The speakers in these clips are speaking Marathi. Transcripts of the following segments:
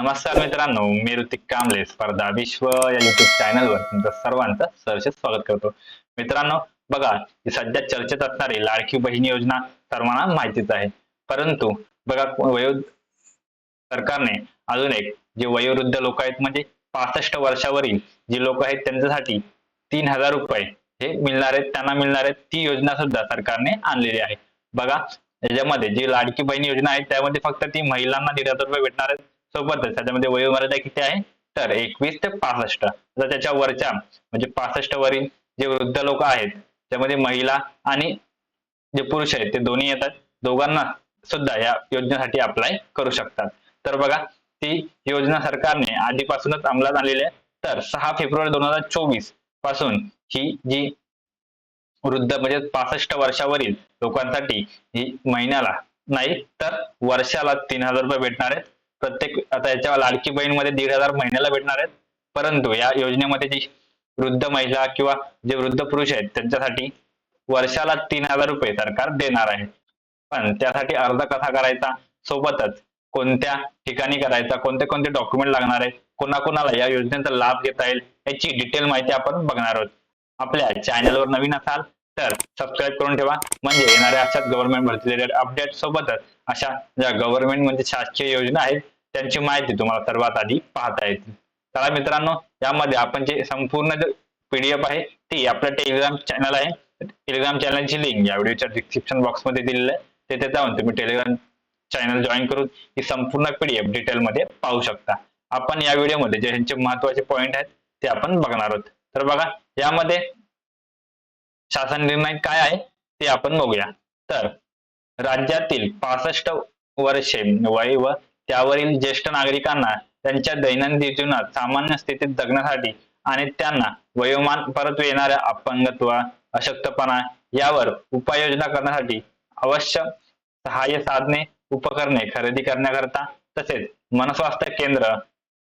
नमस्कार मित्रांनो मी ऋतिक कांबळे स्पर्धा विश्व या युट्यूब चॅनलवर तुमचं सर्वांचं सहर्ष स्वागत करतो. मित्रांनो बघा ही सध्या चर्चेत असणारी लाडकी बहीण योजना सर्वांना माहितीच आहे. परंतु बघा वयो सरकारने अजून एक जे वयोवृद्ध लोक आहेत म्हणजे पासष्ट वर्षावरील जी लोक आहेत त्यांच्यासाठी तीन हजार रुपये हे मिळणार आहेत त्यांना मिळणार आहेत ती योजना सुद्धा सरकारने आणलेली आहे. बघा याच्यामध्ये जी लाडकी बहीण योजना आहे त्यामध्ये फक्त ती महिलांना दीड हजार रुपये भेटणार आहेत सोबतच त्याच्यामध्ये वयोमर्यादा किती आहे? तर एकवीस ते पासष्ट. तर त्याच्या वरच्या म्हणजे पासष्ट वरील जे वृद्ध लोक आहेत त्यामध्ये महिला आणि जे पुरुष आहेत ते दोन्ही येतात. दोघांना सुद्धा या योजनेसाठी अप्लाय करू शकतात. तर बघा ती योजना सरकारने आधीपासूनच अंमलात आलेली आहे. तर सहा फेब्रुवारी दोन हजार चोवीसपासून ही जी वृद्ध म्हणजे पासष्ट वर्षावरील लोकांसाठी ही महिन्याला नाही तर वर्षाला तीन हजार रुपये भेटणार आहेत. प्रत्येक आता याच्या लाडकी बहीणमध्ये दीड हजार महिन्याला भेटणार आहेत. परंतु या योजनेमध्ये जी वृद्ध महिला किंवा जे वृद्ध पुरुष आहेत त्यांच्यासाठी वर्षाला तीन हजार रुपये सरकार देणार आहे. पण त्यासाठी अर्ज कसा करायचा? सोबतच कोणत्या ठिकाणी करायचा? कोणते कोणते डॉक्युमेंट लागणार आहे कोणाकोणाला या योजनेचा लाभ घेता येईल? याची डिटेल माहिती आपण बघणार आहोत. आपल्या चॅनलवर नवीन असाल तर सबस्क्राईब करून ठेवा. म्हणजे येणाऱ्या अशाच गव्हर्नमेंट भरती रिलेटेड अपडेट सोबतच अशा ज्या गव्हर्नमेंट म्हणजे शासकीय योजना आहेत त्यांची माहिती तुम्हाला सर्वात आधी पाहता येतील चला मित्रांनो यामध्ये आपण जे संपूर्ण पीडीएफ आहे ती आपल्या टेलिग्राम चॅनल आहे. टेलिग्राम चॅनलची लिंक या व्हिडिओच्या डिस्क्रिप्शन बॉक्समध्ये दिलेली आहे. तेथे जाऊन तुम्ही टेलिग्राम चॅनल जॉईन करून ही संपूर्ण पीडीएफ डिटेल मध्ये पाहू शकता. आपण या व्हिडिओमध्ये जे ह्यांचे महत्त्वाचे पॉईंट आहेत ते आपण बघणार आहोत. तर बघा यामध्ये शासन निर्णय काय आहे ते आपण बघूया. तर राज्यातील पासष्ट वर्षे वय व त्यावरील ज्येष्ठ नागरिकांना त्यांच्या दैनंदिन जीवनात सामान्य स्थितीत जगण्यासाठी आणि त्यांना वयोमान परत येणाऱ्या अपंगत्व अशक्तपणा यावर उपाययोजना करण्यासाठी अवश्य सहाय्य साधने उपकरणे खरेदी करण्याकरता तसेच मनस्वास्थ्य केंद्र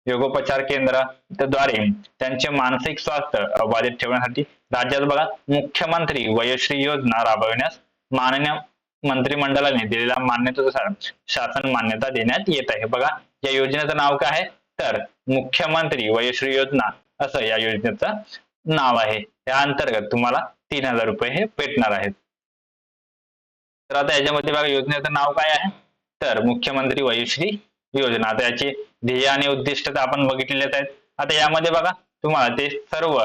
योगोपचार केंद्रद्वारे त्यांचे मानसिक स्वास्थ्य अबाधित ठेवण्यासाठी राज्यात बघा मुख्यमंत्री वयोश्री योजना राबविण्यास माननीय मंत्रिमंडळाने दिलेल्या मान्यतेनुसार शासन मान्यता देण्यात येत आहे. बघा या योजनेचं नाव काय आहे? तर मुख्यमंत्री वयश्री योजना असं या योजनेचं नाव आहे. या अंतर्गत तुम्हाला तीन हजार रुपये हे भेटणार आहेत. तर आता याच्यामध्ये बघा योजनेचं नाव काय आहे? तर मुख्यमंत्री वयोश्री योजना. आता याची ध्येय आणि उद्दिष्ट तर आपण बघितलेलेच आहेत. आता यामध्ये बघा तुम्हाला ते सर्व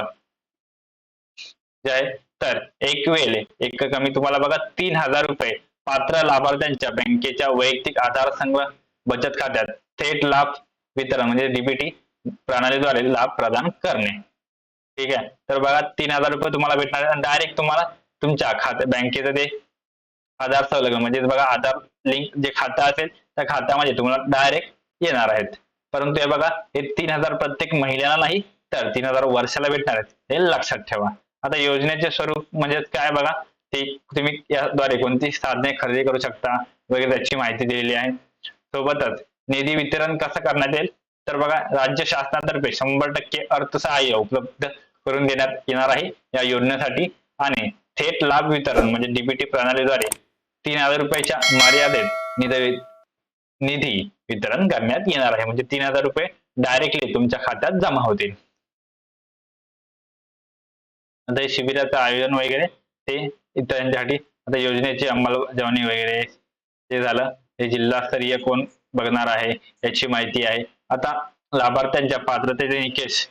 जे आहे तर एक वेळ एक कमी तुम्हाला बघा तीन हजार रुपये पात्र लाभार्थ्यांच्या बँकेच्या वैयक्तिक आधार संघ बचत खात्यात थेट लाभ वितरण म्हणजे डीबीटी प्रणालीद्वारे लाभ प्रदान करणे. ठीक आहे? तर बघा तीन हजार रुपये तुम्हाला भेटणार आहे डायरेक्ट तुम्हाला तुमच्या खात्या बँकेचं ते आधार संलग्न म्हणजे बघा आधार लिंक जे खातं असेल त्या खात्यामध्ये तुम्हाला डायरेक्ट येणार आहेत. परंतु हे बघा हे तीन हजार प्रत्येक महिन्याला नाही तर तीन हजार वर्षाला भेटणार आहेत. हे लक्षात ठेवा. आता योजनेचे स्वरूप म्हणजे काय बघा ते तुम्ही याद्वारे कोणती साधने खरेदी करू शकता वगैरे त्याची माहिती दिलेली आहे. सोबतच निधी वितरण कसं करण्यात येईल? तर बघा राज्य शासनातर्फे शंभर टक्के अर्थसहाय्य उपलब्ध करून देण्यात येणार आहे या योजनेसाठी. आणि थेट लाभ वितरण म्हणजे डीबीटी प्रणालीद्वारे तीन हजार रुपयाच्या मर्यादेत निधी निधी वितरण करण्यात येणार आहे. म्हणजे तीन हजार रुपये डायरेक्टली तुमच्या खात्यात जमा होतील. आता हे शिबिराचं आयोजन वगैरे ते इतरांच्यासाठी आता योजनेची अंमलबजावणी वगैरे ते झालं. हे जिल्हास्तरीय कोण बघणार आहे याची माहिती आहे. आता लाभार्थ्यांच्या पात्रतेचे निकष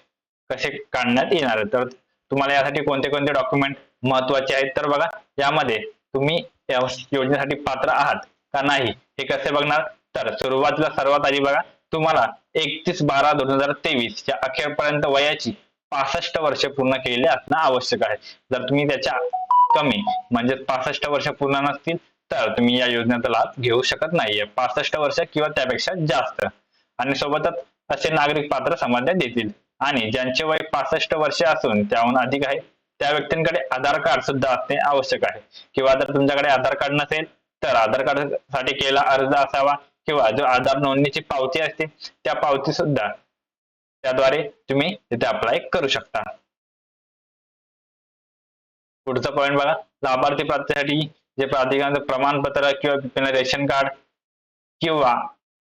कसे काढण्यात येणार आहे तर तुम्हाला यासाठी कोणते कोणते डॉक्युमेंट महत्त्वाचे आहेत? तर बघा यामध्ये तुम्ही या योजनेसाठी पात्र आहात का नाही हे कसे बघणार? तर सुरुवातीला सर्वात आधी बघा तुम्हाला एकतीस बारा दोन हजार तेवीस च्या अखेरपर्यंत वयाची पासष्ट वर्ष पूर्ण केलेले असणं आवश्यक आहे. जर तुम्ही त्याच्या कमी म्हणजे पासष्ट वर्ष पूर्ण नसतील तर तुम्ही या योजनेचा लाभ घेऊ शकत नाहीये. पासष्ट वर्ष किंवा त्यापेक्षा जास्त. आणि सोबतच असे नागरिक पात्र समाधान येतील आणि ज्यांचे वय पासष्ट वर्ष असून त्याहून अधिक आहे त्या व्यक्तींकडे आधार कार्ड सुद्धा असणे आवश्यक आहे. किंवा जर तुमच्याकडे आधार कार्ड नसेल तर आधार कार्डसाठी केलेला अर्ज असावा किंवा जो आधार नोंदणीची पावती असते त्या पावती सुद्धा त्याद्वारे तुम्ही तिथे अप्लाय करू शकता. पुढचा पॉईंट बघा. लाभार्थी प्राप्तीसाठी जे प्राधिकरणाचं प्रमाणपत्र किंवा रेशन कार्ड किंवा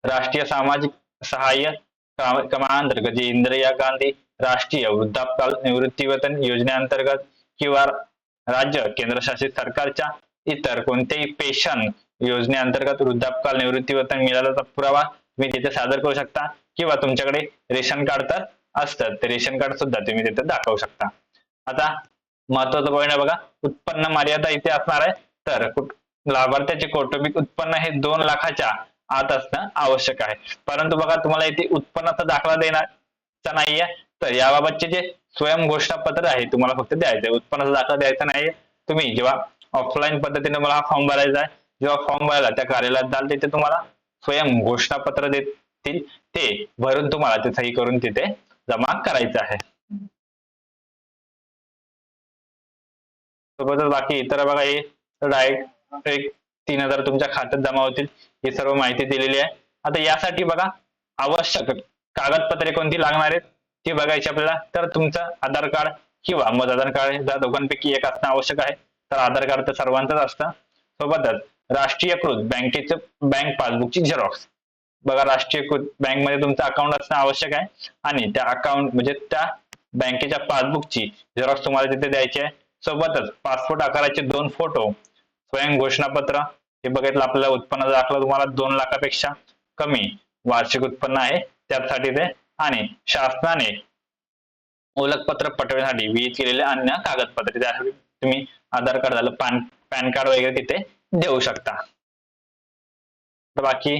राष्ट्रीय सामाजिक सहाय्य क्रमांतर्गत जे इंदिरा गांधी राष्ट्रीय वृद्धापकाल निवृत्तीवेतन योजनेअंतर्गत किंवा राज्य केंद्रशासित सरकारच्या इतर कोणत्याही पेन्शन योजनेअंतर्गत वृद्धापकाल निवृत्तीवेतन मिळाल्याचा पुरावा तुम्ही तिथे सादर करू शकता किंवा तुमच्याकडे रेशन कार्ड तर असतं ते रेशन कार्ड सुद्धा तुम्ही तिथे दाखवू शकता. आता महत्वाचं पॉईंट आहे बघा उत्पन्न मर्यादा इथे असणार आहे. तर लाभार्थ्याचे कौटुंबिक उत्पन्न हे दोन लाखाच्या आत असणं आवश्यक आहे. परंतु बघा तुम्हाला इथे उत्पन्नाचा दाखला देण्याचा नाहीये. तर याबाबतचे जे स्वयं घोषणापत्र आहे तुम्हाला फक्त द्यायचं आहे. उत्पन्नाचा दाखला द्यायचा नाहीये. तुम्ही जेव्हा ऑफलाईन पद्धतीने मला हा फॉर्म भरायचा आहे जेव्हा फॉर्म भरायला त्या कार्यालयात जाल तिथे तुम्हाला स्वयं घोषणापत्र देतील ते भरून तुम्हाला ते सही करून तिथे जमा करायचं आहे. सोबतच बाकी इतर बघा हे डायरेक्ट एक तीन हजार तुमच्या खात्यात जमा होतील. ही सर्व माहिती दिलेली आहे. आता यासाठी बघा आवश्यक कागदपत्रे कोणती लागणार आहेत ती बघायची आपल्याला. तर तुमचं आधार कार्ड किंवा मग आधार कार्ड या दोघांपैकी एक असणं आवश्यक आहे. तर आधार कार्ड तर सर्वांचंच असतं. सोबतच राष्ट्रीयकृत बँकेचं बँक पासबुकची झेरॉक्स बघा राष्ट्रीयकृत बँकमध्ये तुमचं अकाउंट असणं आवश्यक आहे. आणि त्या अकाउंट म्हणजे त्या बँकेच्या पासबुकची झेरॉक्स तुम्हाला तिथे द्यायची आहे. सोबतच पासपोर्ट आकाराचे दोन फोटो स्वयं घोषणापत्र. हे बघितलं आपल्याला उत्पन्नाचा दाखला तुम्हाला दोन लाखापेक्षा कमी वार्षिक उत्पन्न आहे त्यासाठी ते. आणि शासनाने ओळखपत्र पटवण्यासाठी विहित केलेले अन्य कागदपत्रे त्यासाठी तुम्ही आधार कार्ड झालं पॅन पॅन कार्ड वगैरे तिथे देऊ शकता. बाकी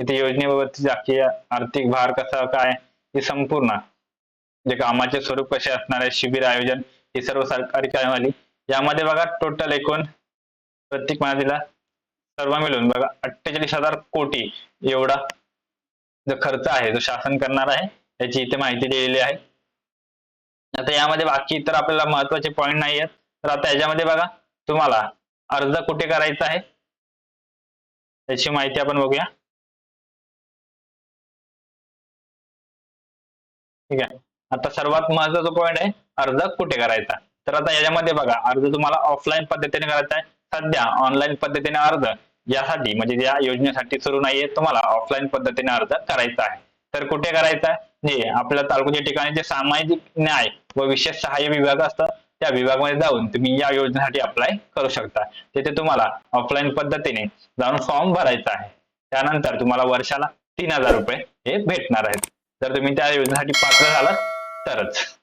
इथे योजनेबाबतची बाकी आर्थिक भार कसा काय हे संपूर्ण जे कामाचे स्वरूप कसे असणार आहे शिबिर आयोजन ही सर्व सरकारी कार्यवाही यामध्ये बघा टोटल एकूण प्रत्येक महिला सर्व मिळून बघा अठ्ठेचाळीस हजार कोटी एवढा जो खर्च आहे जो शासन करणार आहे याची इथे माहिती दिलेली आहे. आता यामध्ये बाकी इतर आपल्याला महत्त्वाचे पॉईंट नाही आहेत तर आता याच्यामध्ये बघा तुम्हाला अर्ज कुठे करायचा आहे? त्याची माहिती आपण बघूया. ठीक आहे. आता सर्वात महत्त्वाचा पॉईंट आहे अर्ज कुठे करायचा? तर आता याच्यामध्ये बघा अर्ज तुम्हाला ऑफलाईन पद्धतीने करायचा आहे. सध्या ऑनलाईन पद्धतीने अर्ज यासाठी म्हणजे या योजनेसाठी सुरू नाहीये तुम्हाला ऑफलाईन पद्धतीने अर्ज करायचा आहे. तर कुठे करायचा आहे? जे आपल्या तालुक्याच्या ठिकाणी जे सामाजिक न्याय व विशेष सहाय्य विभाग असतं त्या विभागामध्ये जाऊन तुम्ही या योजनेसाठी अप्लाय करू शकता. तिथे तुम्हाला ऑफलाईन पद्धतीने जाऊन फॉर्म भरायचा आहे. त्यानंतर तुम्हाला वर्षाला तीन हजार रुपये हे भेटणार आहेत. जर तुम्ही त्या योजनेसाठी पात्र झालात तरच.